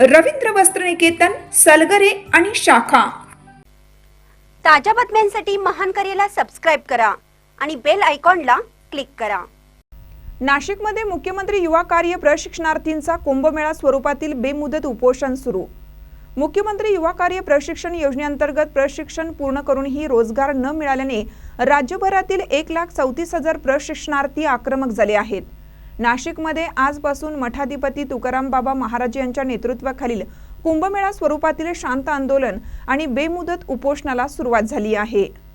रवींद्र वस्त्रनिकेतन सलगरे आणि शाखा. ताज्या बातम्यांसाठी महान करेला सबस्क्राईब करा आणि बेल आयकॉनला क्लिक करा. नाशिकमध्ये मुख्यमंत्री युवा कार्य प्रशिक्षणार्थींचा कुंभमेळा स्वरूपातील बेमुदत उपोषण सुरू. मुख्यमंत्री युवा कार्य प्रशिक्षण योजनेअंतर्गत प्रशिक्षण पूर्ण करूनही रोजगार न मिळाल्याने राज्यभरातील एक लाख चौतीस हजार प्रशिक्षणार्थी आक्रमक झाले आहेत. नाशिकमध्ये आजपासून मठाधिपती तुकाराम बाबा महाराज यांच्या नेतृत्वाखालील कुंभमेळा स्वरूपातील शांत आंदोलन आणि बेमुदत उपोषणाला सुरुवात झाली आहे.